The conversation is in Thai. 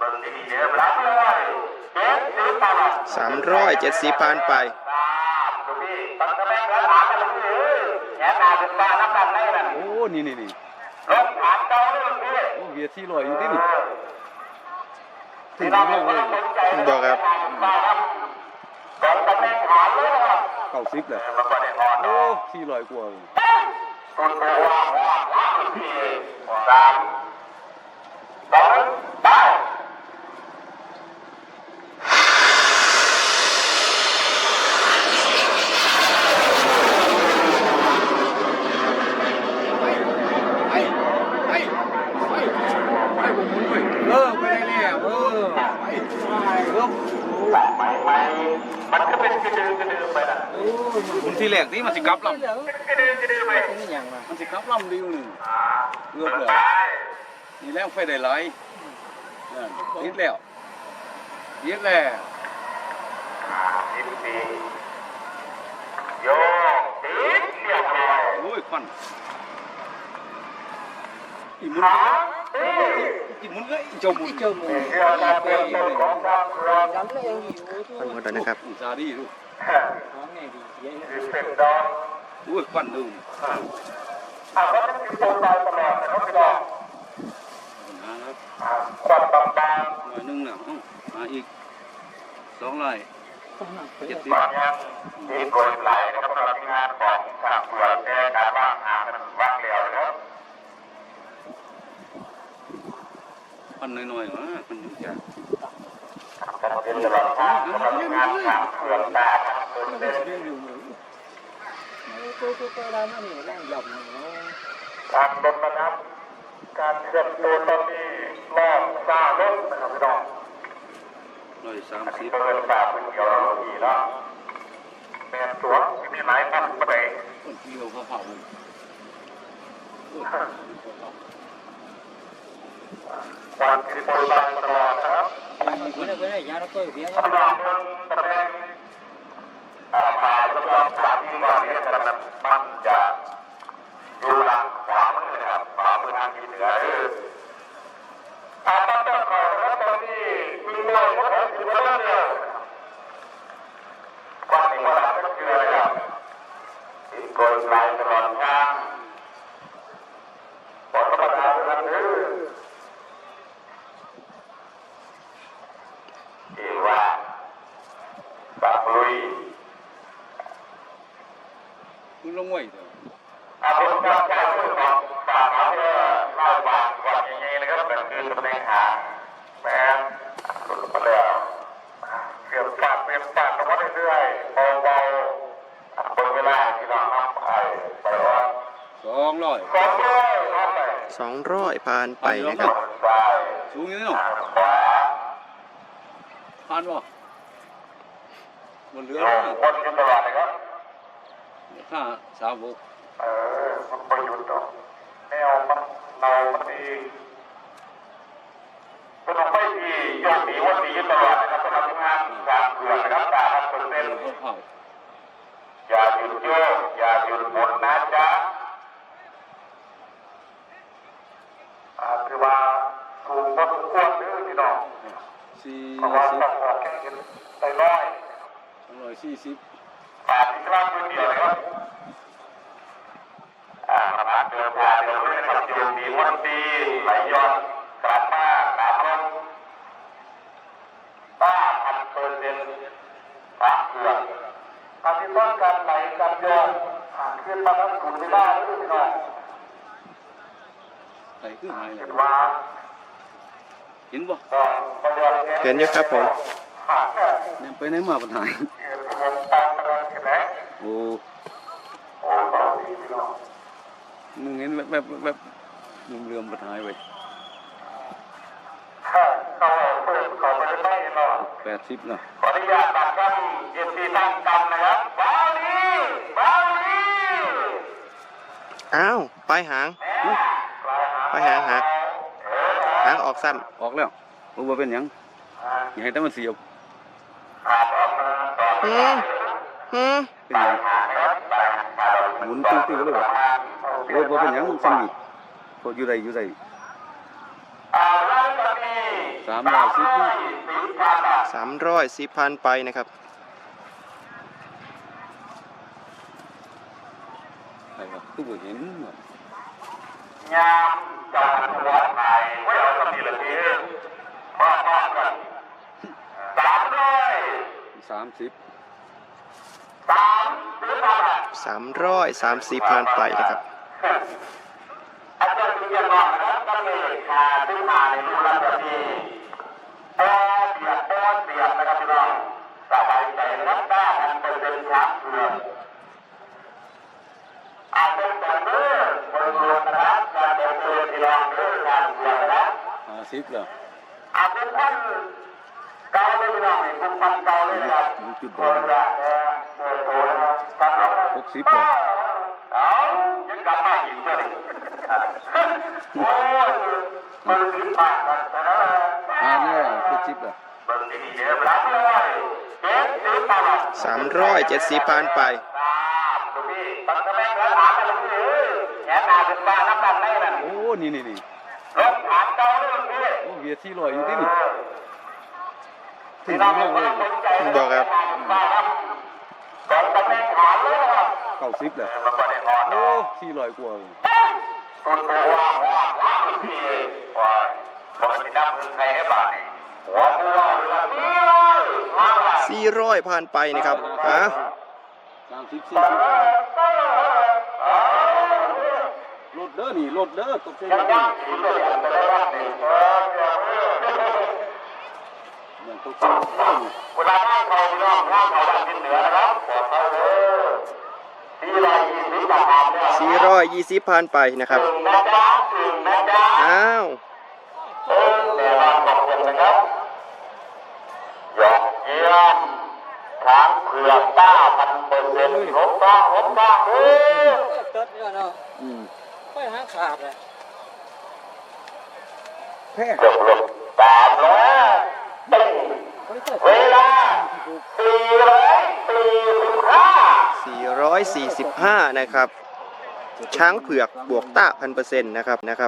สิบตลอดสามร้อยเจ็ดสิบพันไปตามดูพี่ตั้งแต่แม่งแล้วถามกันเลยพี่เอ้ยแง่นาเป็นบ้าน้ำกันได้นั่นโอ้ นี่นี่นี่รถถามเจ้าด้วยพี่โอ้เวียดที่ลอยอยู่ที่นี่ถึที่งเราเรื่องไม่เลยต้องสนใจบอกครับตอนตำแหน่งถามเลยครับเก้าสิบแหละมันก็ได้อ่อนโอ้ที่ลอยกว่าเลยคุณตัวว่างว่างว่างพี่สามสองไป เออไปได้แล้วเออไปไปเริ่ม ไม่ไม่มันก็เป็นกระดือกระดือไปนะผมที่แรกนี่มันสิกลับลำกระดือกระดือไปมันสิกลับลำเดียวหนึ่งอ่าเกือบเลยไปนี่แล้วไฟได้หลายนั่นติดแล้วติดแล้วอ่าสิบสี่โยกติดเรียบร้อยโอ้ยควันอีหมุน หางตีอีหมุนเลยอีจมอีจมเชื่อกานต้นของครักพันหมดนะครับซาดีลูกสิบเป็นดอนโอ้ยควันดูอ่าอ่าก็ต้องติดตัวตายตลอดนะครับพี่น้องควันบางหน่อยนึงแล้วอ้ามาอีกสองไร่เจ็ดสิบมีโปรยไหลนะครับสำหรับงานของทางเรือแก้การว่างงานมันว่างเหลวนะครับ พันหน่อยๆวะมันอยู่จากเป็นตลอดทางสำหรับงานทางเรือตาทางเรือเดินการลดระดับการเคลื่อนตัวตอนนี้รอบซาลดนะครับพี่น้องร้อยสามสิบเกินฝาพื้นเดียวเราดีแล้วแม่ตัวที่มีหลายพันประเดี๋ยวคนที่เราเขาเผา เลยโอ้ยการที่โปรยบางตลอดนะครับ Bueno, bueno, ya no estoy bien. สำหรับเรื่องตำแหน่งอ่ามาสำหรับสถานที่ก่อนเนี่ยจะมันมันจะอยู่หลังขวามือนะครับขวามือทางทิศเหนือคืออาตั้งแต่ก่อนนะครับตอนนี้มีหน่วยรถของสิบล้อเนี่ยก่อนที่มาหลังก็คืออะไรครับอีกคนไล่ตลอดทางบอธรรมดาเท่านั้นคือเอว่าปากลุย คุณลงไว้เถอะอาเป็นการแก้เรื่องของปากเขาเนี่ยเล่าบางกว่าอย่างนี้นะครับแบบคือตำแหน่งหางแม่หลุดมาแล้วเสียบปากเสียบปากลงมาเรื่อยๆเบาๆบนเวลาที่เราทำไปไปว่าสองร้อยสองร้อยทำไปสองร้อยผ่านไปนะครับซ้ายสูงอยังไงเนาะทางขวาผ่าน บ่บนเรือลงวนกันตลอดเลยครับค่าสามหกเออมันประยุทธ์เนาะแนวมันเรามันดีคุณต้องไปที่โยกหนีวันดีตลอดนะครับสำหรับงานการเมืองนะครับตาครับเปอร์เซ็นต์เขาเผาอย่าหยุดโยกอย่าหยุดหมุนนะจ๊ะอ่าคือว่าสูงพอสมควรเด้อพี่น้องสี่เพราะว่าสิบ ต้องออกแข่งกันไปร้อย สองร้อยสี่สิบปาดที่กลางพื้นที่เลยครับอ่ามาเดินทางเดินเรื่องกับโยมดีวันดีไหลย้อนกลับมาตามลมบ้าพันเปอร์เซ็นต์ปากเกลือนอาทิตย์ต้นการไหลการย้อนผ่านขึ้นมาทั้งศูนย์ไม่ได้ด้วยพี่น้องใส่ขึ้นหายเลเห็ยนว่าเห็นบ่ต้องประเดี๋ยวนี้เห็นอยู่ครับผมผ่านแค่เนี่ยไปไหนมาปัญหา เกิดวงตามตลอดกันแล้วโอ้โอ้ตอนนี้พี่น้องมึงเห็นแบบแบบแบบมุมเรือมปัญหาไปถ้าเราเปิดเขาไปได้เนาะแปดสิบเนาะขออนุญาตบัตรท่านเอฟซีท่านกันนะครับบาลีบาลีอ้าวปลายหางไปหาหักหางออกซ้ออกแล้วรู้ว่าเป็นหยังอย่าให้แต่มันเสียบำหืมหืมเป็นหยังหมุนติ้วๆเลยบ่โอ้ยบ่เป็นหยังมันสั่นนี่พออยู่ใดอยู่ใดอ่าแล้วตอนนี้สามร้อยสิบนี่สามร้อยสี่พันไปนะครับใครวะตู้บ่เห็นหมดยามจอดหัวไทยไว้เอาสมีละทีพ่อพ่อกันสามร้อยสามสิบ สามสิบบาทสามร้อยสามสี่พันไปนะครับอาจารย์ที่ยังนอนนะครับก็มีคาซื้อมาในรูปลักษณะนี้โอ้เบียดโอ้เบียดนะครับพี่น้องสบายใจนะครับได้พันเปอร์เซ็นต์ครับเพื่อนอาจจะต่อเนื่องบริบูรณ์นะครับการเดินเรือที่ลองด้วยการเมืองนะครับห้าสิบแล้วอาจเป็นท่านเก่าเลยพี่น้องคุณพันเก่าเลยนะครับคนละ สิบแล้วเอายังกลับมาอีกเลยโอ้ยมันสิบบาทนะห้าแล้วเจ็ดสิบแล้วเบิ่งดีๆเดี๋ยวรับเลยเจ็ดสิบบาทสามร้อยเจ็ดสิบพันไปตามตรงนี้ตั้งแต่แม่แล้วถามกันเลยเอ้ยแหนนาเป็นบ้านน้ำกันได้นั่นโอ้นี่นี่นี่รถถามเก่าเลยพี่โอ้เบียร์ที่ลอยอยู่ที่นี่พี่น้องไม่ต้องสนใจบอกครับ สองตำแหน่งถาม เลยนะครับเก้าสิบแล้วมันก็ได้นอนโอ้ที่ลอยกว่าเลยต้นตัวว่างว่างว่างพี่ว่าบอกให้นับเงินใครให้บ้านนี่หัวกูว่าเรือพี่เลยมาว่าสี่ร้อยพันไปนะครับอะสามสิบสี่สิบรถเด้อนี่รถเด้อตกใจยังเด้ยัองถือตัวอย่างไปได้บ้างนี่เออเดี๋ยวเออเนี่ยตกใจเด้อนี่เวลาบ้านเขาพี่น้องบ้านเขาบ้านทิศเหนือนะครับบอกเขาเลยที่ไรยี่ สี่ร้อยยี่สิบพันไปนะครับ อ้าวยอบคุณนะครับยอดเยี่ยมช้างเผือกต้าพันเปอร์เซ็นต์หกบ้างหกบ้างเฮ้ยติร์ดเนี่ยเนาะอืมไปหาขาดเลยแพงเกือบลบสามร้อยตึงเติร์ดเวลาสี่ร้อยสี่สิบห้า สี่ร้อยสี่สิบห้านะครับ ช้างเผือกบวกต้าพันเปอร์เซ็นต์นะครับนะครับ